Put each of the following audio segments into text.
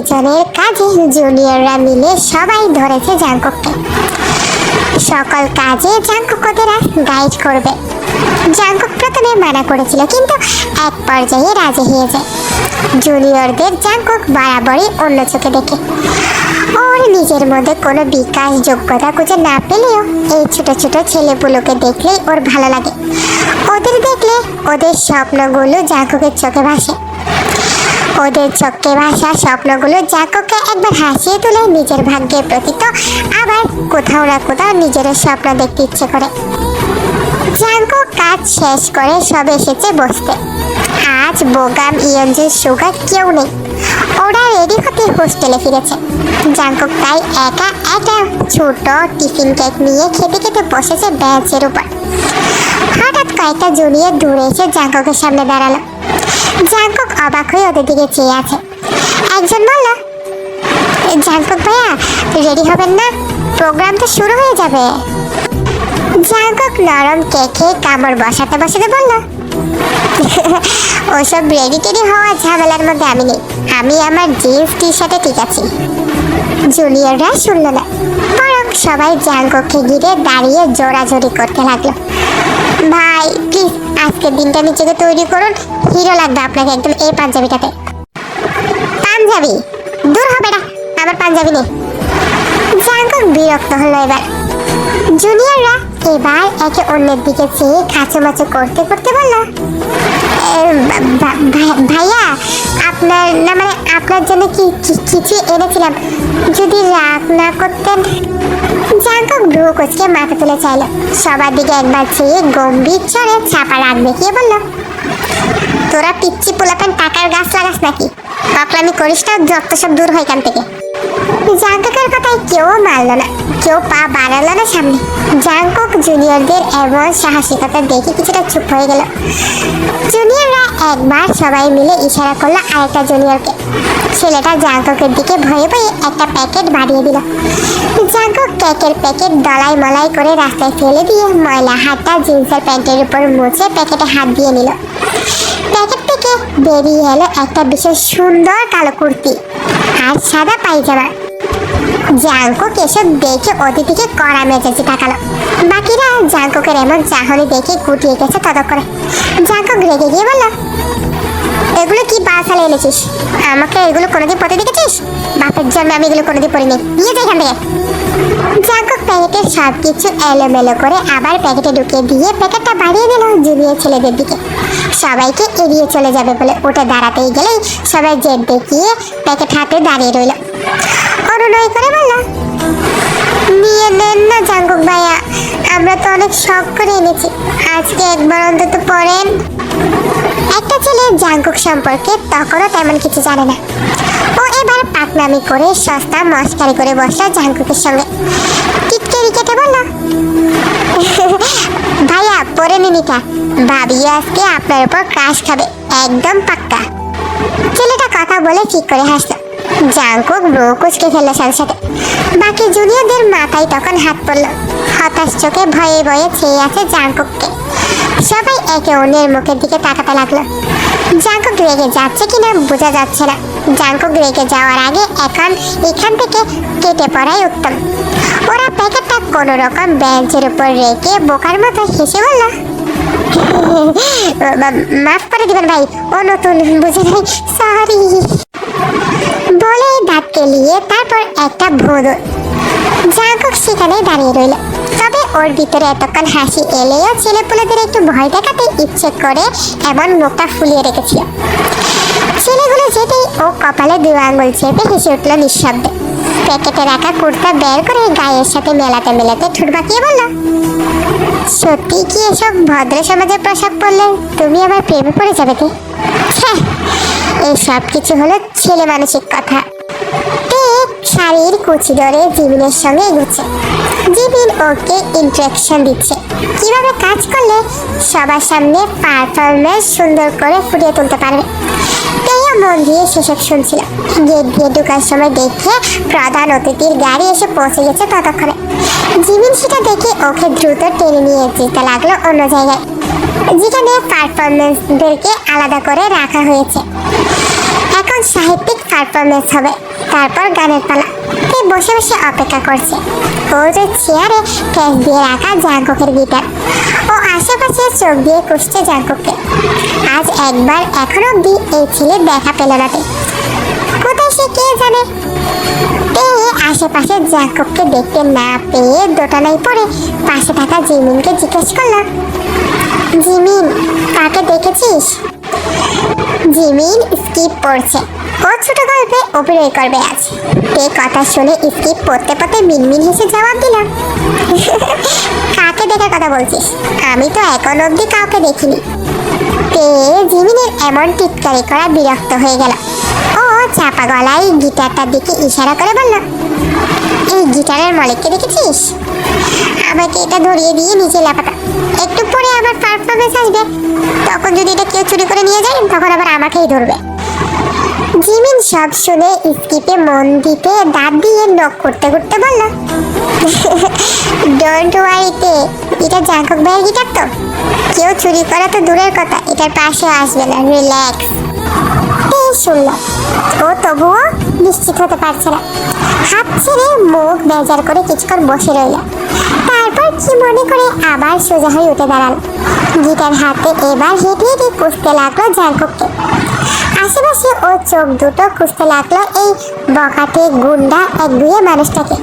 দুইজনের কাজে, জুনিয়ররা মিলে সবাই ধরেছে জাঙ্কুককে সকল কাজে জাঙ্কুক গাইড করবে। জাঙ্কুক প্রথমে মানা করেছিল, কিন্তু এক পর্যায়ে রাজি হয়ে যায় জুনিয়রদের জাঙ্কুক বরাবরই অন্য চোখে দেখে। ওর নিজের মধ্যে কোনো বিকাশ যোগ্যতা খুঁজে না পেলেও এই ছোট ছোট ছেলেগুলোকে দেখলেই ওর ভালো লাগে। ওদের দেখলে ওদের স্বপ্নগুলো জাঙ্কুকের চোখে ভাসে। ওদের চোখে ভাসা স্বপ্নগুলো জাককে একবার হাসিয়ে তুলে নিজের ভাগ্যের প্রতি তো আবার কোথাও না কোথাও নিজের স্বপ্ন দেখতে ইচ্ছে করে। জাঙ্কো কাজ শেষ করে সব এসেছে বসতে। আজ বোগাম, ইয়ঞ্জু সুগার কেউ নেই। ওরা রেডি হতে হোস্টেলে ফিরেছে। জাঙ্কুক তাই একা একটা ছোট টিফিন কেক নিয়ে খেতে খেতে বসেছে বেঞ্চের উপর। হঠাৎ কয়েকটা জুনিয়র দূরে এসে জাঙ্কুকের সামনে দাঁড়াল। জাঙ্কুক অবাক হয়ে ওদের দিকে চেয়ে আছে। একজন বলল জাঙ্কুক ভাইয়া, রেডি হবেন না? প্রোগ্রাম তো শুরু হয়ে যাবে। জাঙ্কুক নরম কেকে কামড় বসাতে বসাতে বলল, ওসব রেডি টেডি হওয়া ঝামেলার মধ্যে আমি নেই। আমি আমার জিন্স টি শার্টে ঠিক আছি। জুনিয়ররা শুনল না। বরং সবাই জাঙ্কুককে ঘিরে দাঁড়িয়ে জোরাজোরি করতে লাগল। ভাই দিনটা নিজেকে তৈরি করুন। হিরো লাগবে আপনাকে একদম এই পাঞ্জাবিটাতে। পাঞ্জাবি? দূর হবে না আমার পাঞ্জাবি নেই। জাঙ্কুক বিরক্ত হলো এবার। জুনিয়ররা এবার একে অন্যের দিকে চেয়ে কাচুমাচু করতে করতে বলল "এ, ভা- ভা- ভাই- ভাইয়া আপনার না মানে আপনার জন্য কি কিছু এনেছিলাম? যদি রাগ না করতেন ভ্রু কুচকে মাথা তুলে চাইল। সবার দিকে একবার চেয়ে গম্ভীর চড়ে চাপা রাগ দেখিয়ে বলল, তোরা পিচ্ছি পোলাপেন টাকার গাছ লাগাস নাকি? পাকলামি করিস না, যত সব দূর হয় এখান থেকে। জাঙ্কুকের কথায় কেউ মানল না, কেউ পা বাড়ালো না সামনে। জাঙ্কুক জুনিয়রদের এমন সাহসিকতা দেখে কিছুটা চুপ হয়ে গেল। জুনিয়ররা একবার সবাই মিলে ইশারা করল আরেকটা জুনিয়রকে। ছেলেটা জাঙ্কুকের দিকে ভয়ে ভয়ে একটা প্যাকেট বাড়িয়ে দিল। জাঙ্কুক কেকের প্যাকেট দলাই মলাই করে রাস্তায় ফেলে দিয়ে ময়লা হাতটা জিন্সের প্যান্টের উপর মুছে প্যাকেটে হাত দিয়ে নিল। প্যাকেট থেকে বেরিয়ে এলো একটা বিশেষ সুন্দর কালো কুর্তি আর সাদা পায়জামা। জাঙ্কুক এসব দেখে অতিথিকে কড়া মেজাজি তাকালো। বাকিরা জাঙ্কুকের এমন চাহনি দেখে গুটিয়ে গেছে ততক্ষণে জাঙ্কুক রেগে গিয়ে বলল, এগুলো কি বাসালে এনেছিস? আমাকে এগুলো কোনোদিন পরে দেখেছিস? বাপের জন্য আমি এগুলো কোনোদিন পরিনি নিয়ে যাই এখান থেকে। জাঙ্কুক প্যাকেটের সব কিছু এলোমেলো করে আবার প্যাকেটে ঢুকিয়ে দিয়ে প্যাকেটটা বাড়িয়ে দিল জুনিয়র ছেলেদের দিকে। সবাইকে এড়িয়ে চলে যাবে বলে ওটা দাঁড়াতেই গেলেই সবাই জেদ দেখিয়ে প্যাকেট হাতে দাঁড়িয়ে রইল। অনুনয় করে বলল নিয়ে নেন না, জাঙ্কুক ভাইয়া। আমরা তো অনেক শখ করে এনেছি। আজকে একবার অন্তত পড়েন। একটা ছেলে জাঙ্কুক সম্পর্কে তখনও তেমন কিছু জানে না। ও এবার পাকনামি করে সস্তা মস্কারি করে বসল জাঙ্কুকের সঙ্গে। টিটকেরি কেটে বলল, ভাইয়া, পরে নিনিকা ভাবি আজকে আপনার উপর ক্রাশ খাবে। একদম পাক্কা। ছেলেটা কথা বলে ঠিক করে হাসলো। জাঙ্কুক ব্রো কুচকে ফেলল সাথে সাথে বাকি জুনিয়রদের মাথায় তখন হাত পড়ল। হতাশ চোখে ভয়ে ভয়ে চেয়ে আছে জাঙ্কুককে সবাই একে অন্যের মুখের দিকে তাকাতে লাগল। জাঙ্কুক রেগে যাচ্ছে কিনা বোঝা যাচ্ছে না। জাঙ্কুক রেগে যাওয়ার আগে এখন এখান থেকে কেটে পড়াই উত্তম। ওরা প্যাকেটটা কোনো রকম বেঞ্চের উপর রেখে বোকার মতো হেসে বলল মাফ করে দিবেন ভাই, ও নতুন, বুঝে নাই, সরি। কেলিয়ে তারপর একটা ভোঁদর জাঙ্কুক সেখানে দাঁড়িয়ে রইল। তবে ওর ভিতরে এতক্ষণ হাসি এলেও ছেলেপুলেদের একটু ভয় দেখাতে ইচ্ছে করে এমন মুখটা ফুলিয়ে রেখেছিল। ছেলেগুলো যেতেই ও কপালে দু আঙুল চেপে হেসে উঠল নিঃশব্দে। প্যাকেটে রাখা কুর্তা বের করে গায়ের সাথে মেলাতে মেলাতে ঠুট বাঁকিয়ে বলল সত্যি কি এসব ভদ্র সমাজের পোশাক পরলে তুমি আবার প্রেমে পড়ে যাবে কি? ছ্যাঃ, এই সব কিছু হলো ছেলে মানসিক কথা। শাড়ির কুচি ধরে জিবিনের সঙ্গে এগুচ্ছে। জিবিন ওকে ইন্ট্রাকশন দিচ্ছে। কীভাবে কাজ করলে সবার সামনে পারফরমেন্স সুন্দর করে ফুটিয়ে তুলতে পারবে? তেয়া মন দিয়ে সেসব শুনছিল। গেট দিয়ে ঢোকার সময় দেখে প্রধান অতিথির গাড়ি এসে পৌঁছে গেছে ততক্ষণে। জিবিন সেটা দেখে ওকে দ্রুত টেনে নিয়ে যেতে লাগল অন্য জায়গায়। যেখানে পারফরমেন্সদেরকে আলাদা করে রাখা হয়েছে। এখন সাহিত্যিক পারফরমেন্স হবে। তারপর গানের পালা। তে বসে বসে অপেক্ষা করছে। ও যে চেয়ারে ক্যাশ দিয়ে রাখা জাঙ্কুকের গিটার। ও আশেপাশে চোখ দিয়ে কুসছে জাঙ্কুককে। আজ একবার এখন অব্দি এই ছেলে দেখা পেল না। কোথায় সে কে জানে? আশেপাশে জাঙ্কুককে দেখতে না পেয়ে দোটানায় পড়ে পাশে থাকা জিমিনকে জিজ্ঞেস করল, জিমিন, কাকে দেখেছিস? জিমিন স্কিপ পড়ছে ও ছোট গল্পে অভিনয় করবে আজ। এই কথা শুনে স্কিপ পড়তে পড়তে মিনমিন হেসে জবাব দিল। কাকে দেখে কথা বলছিস? আমি তো এখন অবধি কাউকে দেখিনি। তে জিমিনের এমন টিটকারি করা বিরক্ত হয়ে গেল। ও চাপা গলায় গিটারটার দিকে ইশারা করে বলল, এই গিটারের মালিককে দেখেছিস? আমাকে এটা ধরিয়ে দিয়ে নিচে লাপাটা একটু পরে আবার পারফরমেন্স আসবে। তখন যদি এটা কেউ চুরি করে নিয়ে যায়, তখন আবার আমাকেই ধরবে। জিমিন সব শুনে স্কিপে মন দিতে দাঁত দিয়ে নক করতে করতে বলল ডোন্ট ওয়ারিতে এটা জাঙ্কক ভাইয়ের গিটার তো। কেউ চুরি করা তো দূরের কথা, এটার পাশে আসবে না রিল্যাক্স শুনল, ও তবুও নিশ্চিত হতে পারছে না। হাত ছেড়ে মুখ বেজার করে কিছুক্ষণ বসে রইল। তারপর কি মনে করে আবার সোজা হয়ে উঠে দাঁড়াল গিটার হাতে এবার হেঁটে হেঁটে কুসতে লাগল জাঙ্কুককে আশেপাশে ও চোখ দুটো খুঁজতে লাগল এই বকাটে গুন্ডা এক দুয়ে মানুষটাকে।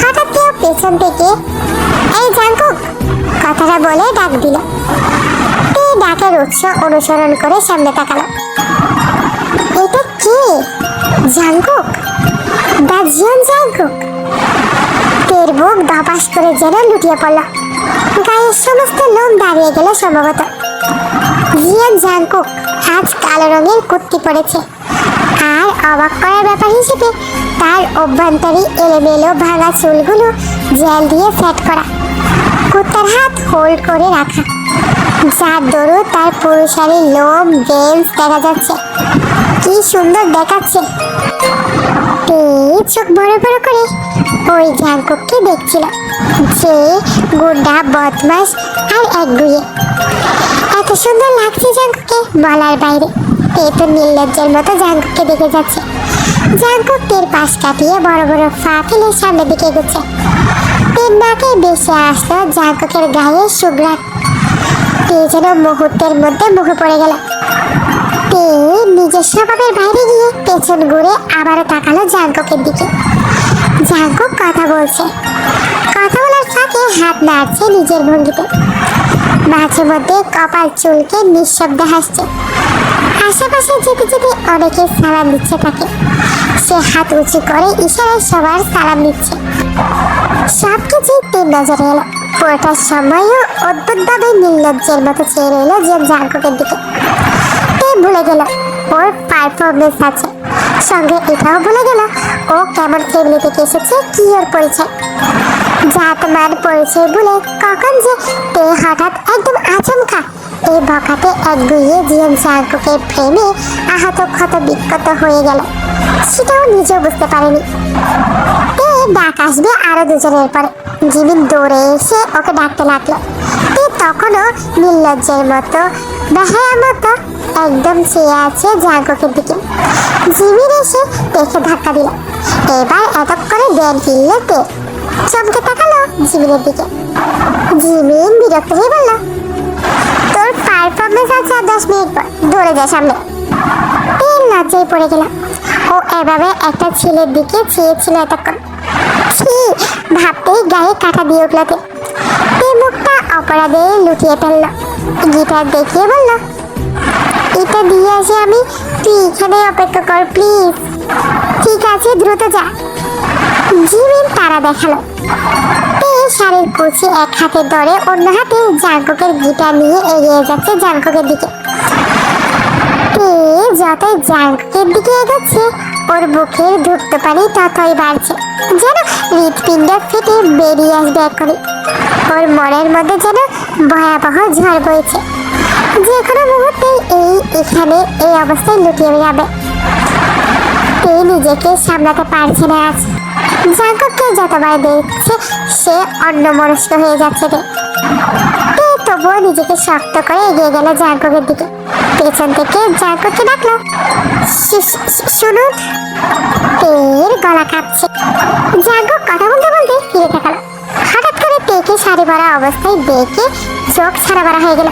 হঠাৎ কেউ পেছন থেকে, এই জাঙ্কুক কথাটা বলে ডাক দিল। এই ডাকের উৎস অনুসরণ করে সামনে তাকালো। এটা কে? জাঙ্কুক দা জিয়ন জাঙ্কুক তের বুক ধপাস করে যেন লুটিয়ে পড়ল। গায়ের সমস্ত লোম দাঁড়িয়ে গেল সম্ভবত। জিয়ান জাঙ্কুক আজ কালো রঙের কুর্তি পরেছে। আর অবাক করার ব্যাপার হিসেবে তার অভ্যন্তরে এলোমেলো ভাঙা চুলগুলো জেল দিয়ে সেট করা। কুত্তার হাত হোল্ড করে রাখা। যার দরু তার পুরুষালী লোম বেঞ্চ দেখা যাচ্ছে। কি সুন্দর দেখাচ্ছে। চোখ বড় বড় করে ওই জাঙ্কুককে দেখছিল যে গুন্ডা বদমাস আর একগুয়ে এত সুন্দর লাগছে জাঙ্কুকে বলার বাইরে। এ তো নির্লজ্জের মতো জাঙ্কুককে দেখে যাচ্ছে। জাঙ্কুক টের পাশ কাটিয়ে বড় বড় ফা ফেলে সামনের দিকে এগোচ্ছে। টের নাকে আসলো জাঙ্কুকের গায়ে সুগ্রাট তে যেন মুহূর্তের মধ্যে মুখে পড়ে গেল। তে নিজের স্বভাবের বাইরে গিয়ে পেছন ঘুরে আবারও তাকালো জাঙ্কুকের দিকে। জাঙ্কুক কথা বলছে। কথা বলার ফাঁকে হাত নাড়ছে নিজের ভঙ্গিতে। মাঝে মধ্যে কপাল চুলকে নিঃশব্দে হাসছে। আশেপাশে যেতে যেতে অনেকে সালাম দিচ্ছে তাকে। সে হাত উঁচু করে ইশারায় সবার সালাম দিচ্ছে। সব কিছুই তিন নজরে এলো। পুরোটার সময়ও অদ্ভুতভাবে নির্লজ্জের মতো চেয়ে রইল যে জাঙ্কুকের দিকে। ভুলে গেল? ওর পারফরমেন্স আছে। সঙ্গে এটাও ভুলে গেল ও কেমন ফ্যামিলি থেকে এসেছে? কি ওর পরিচয়? জাত মান পরিচয় বলে কখন যে তে হঠাৎ একদম আচমকা। এই বকাতে এক গুইয়ে জিয়ন জাঙ্কুকের প্রেমে আহত ক্ষত বিক্ষত হয়ে গেল। সেটাও নিজেও বুঝতে পারেনি। তে ডাক আসবে আরও দুজনের পরে। জিমিন দৌড়ে এসে ওকে ডাকতে লাগল। তে তখনও নির্লজ্জের মতো, বেহায়া মতো একদম চেয়ে আছে জাঙ্কুকের দিকে। জিমিন এসে দেখে ধাক্কা দিল। এবার এতক্ষণে জ্ঞান ফিরল তে। চমকে তাকালো জিমিনের দিকে। জিমিন বিরক্ত হয়ে বলল, তোর পারফরমেন্স আছে আর দশ মিনিট পর। দৌড়ে যা সামনে। তিন লজ্জায় পড়ে গেলাম ও এভাবে একটা ছেলের দিকে চেয়েছিল এতক্ষণ। ছি, ভাবতেই গায়ে কাটা দিয়ে উঠল তে। তে মুখটা অপরাধে লুটিয়ে ফেলল। গিটার দেখিয়ে বলল, এটা দিয়ে আসি আমি তুই এখানে অপেক্ষা কর, প্লিজ। ঠিক আছে, দ্রুত যা। জিমিন তারা দেখাল। তে শাড়ির কুচি এক হাতে ধরে অন্য হাতে জাঙ্কুকের গিটার নিয়ে এগিয়ে যাচ্ছে জাঙ্কুকের দিকে। তে যতই জাঙ্কুকের দিকে এগোচ্ছে, ওর বুকের ধূপ্ত পানি ততই বাড়ছে। যেন হৃৎপিণ্ড ফেটে বেরিয়ে আসবে এক্ষুনি। ওর মনের মধ্যে যেন ভয়াবহ ঝড় বইছে। যে কোনো মুহূর্তেই এই এখানে এই অবস্থায় লুকিয়ে যাবে তে নিজেকে সামলাতে পারছে না আজ। জাঙ্কুককে যতবার দেখছে, সে অন্যমনস্ক হয়ে যাচ্ছে রে। তবুও নিজেকে শক্ত করে এগিয়ে গেল জাঙ্কুকের দিকে। পেছন থেকে জাঙ্কুককে ডাকলো। "শু- শু- শুনুন তের গলা কাঁপছে। জাগো কথা বলতে বলতে ফিরে তাকালো। হঠাৎ করে তেকে শাড়ি পরা অবস্থায় দেখে চোখ ছাড়া বড়া হয়ে গেল।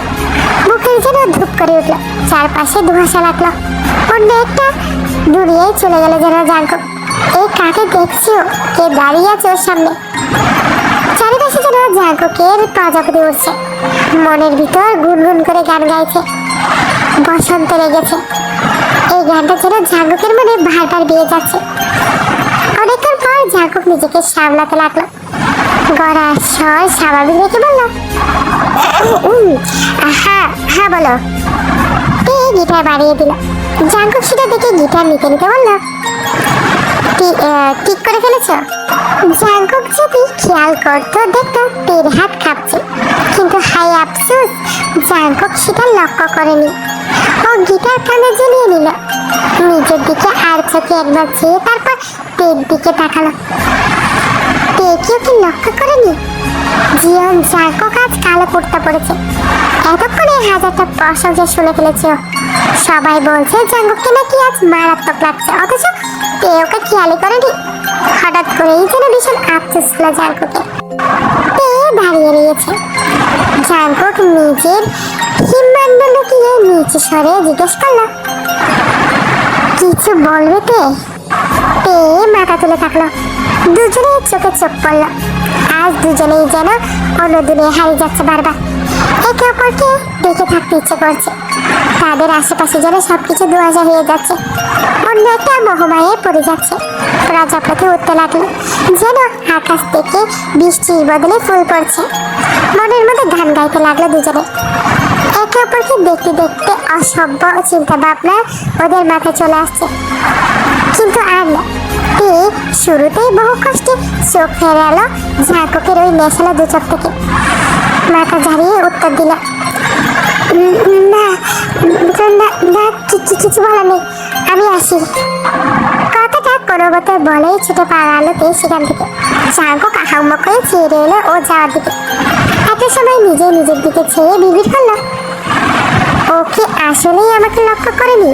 বুকের যেন ধূপ করে উঠল। চারপাশে ধোঁয়াশা লাগল। অন্য একটা দূরিয়ে চলে গেল যেন জাগো এই কাকে দেখছ? কে দাঁড়িয়ে আছে ওর সামনে? চারিপাশে যেন জাগকের প্রজাপতি উঠছে। মনের ভিতর গুনগুন করে গান গাইছে। বসন্ত লেগেছে। এই গানটা যেন জাগকের মনে বারবার বিয়ে যাচ্ছে। অনেকক্ষণ পর জাগক নিজেকে সামলাতে লাগল। গড়া স্বর স্বাভাবিক রেখে বলল হ্যাঁ হ্যাঁ বলো। এ গিটার বাড়িয়ে দিল? জাগক সেটা দেখে গিটার নিতে নিতে বলল "ঠিক, করে ফেলেছ? জাগক যদি খেয়াল করতো দেখতো তীর হাত কাঁপছে। কিন্তু হাই আফসোস জাগক সেটা লক্ষ্য করেনি। ও গিটার কানে জ্বলিয়ে নিল। নিজের দিকে আর চোখে একবার চেয়ে তারপর পেট দিকে তাকালো। পেকেও কি লক্ষ্য করেনি জীবন জাগক আজ কালো কুর্তা পড়েছে এতক্ষণে হাজারটা প্রশংসা শুনে ফেলেছে সবাই বলছে, জাঙ্গককে নাকি আজ মারাত্মক লাগছে। অথচ তে ওকে খেয়ালই করেনি? হঠাৎ করেই যেন ভীষণ আফসোস হলো জাঙ্গকে তে দাঁড়িয়ে রয়েছে জাঙ্গক নিজের হিমমান্ড লুকিয়ে নিচে সরে জিজ্ঞেস করল, কিছু বলবে তে তে মাথা তুলে থাকল। দুজনের চোখে চোখ পড়ল। আজ দুজনেই যেন অন্য দুনিয়া হারিয়ে যাচ্ছে বারবার। একে অপরকে দেখে থাকতে ইচ্ছে করছে। তাদের আশেপাশে যেন সবকিছু দুয়াজা হয়ে যাচ্ছে। অন্য একটা মহমায়ে পড়ে যাচ্ছে। প্রজাপতি উঠতে লাগল। যেন আকাশ থেকে বৃষ্টির বদলে ফুল পড়ছে। মনের মধ্যে গান গাইতে লাগল দুজনে। একে অপরকে দেখতে দেখতে অসভ্য চিন্তা ভাবনা ওদের মাথায় চলে আসছে। কিন্তু আর না তে শুরুতেই বহু কষ্টে চোখ ফেরালো ঝাঁকুকের ওই নেশালো দু চোখ থেকে। মাথা ঝাড়িয়ে উত্তর দিল, না না না কিছু বলার নেই, আমি আসি। কথাটা কোনো মতে বলেই ছুটে পালালো তে সেখান থেকে। ঝাঁকু কাহাম্মক করে চেয়ে রইল ও যাওয়ার দিকে। এত সময় নিজে নিজের দিকে চেয়ে বিবির করল ও কি আসলেই আমাকে লক্ষ্য করেনি?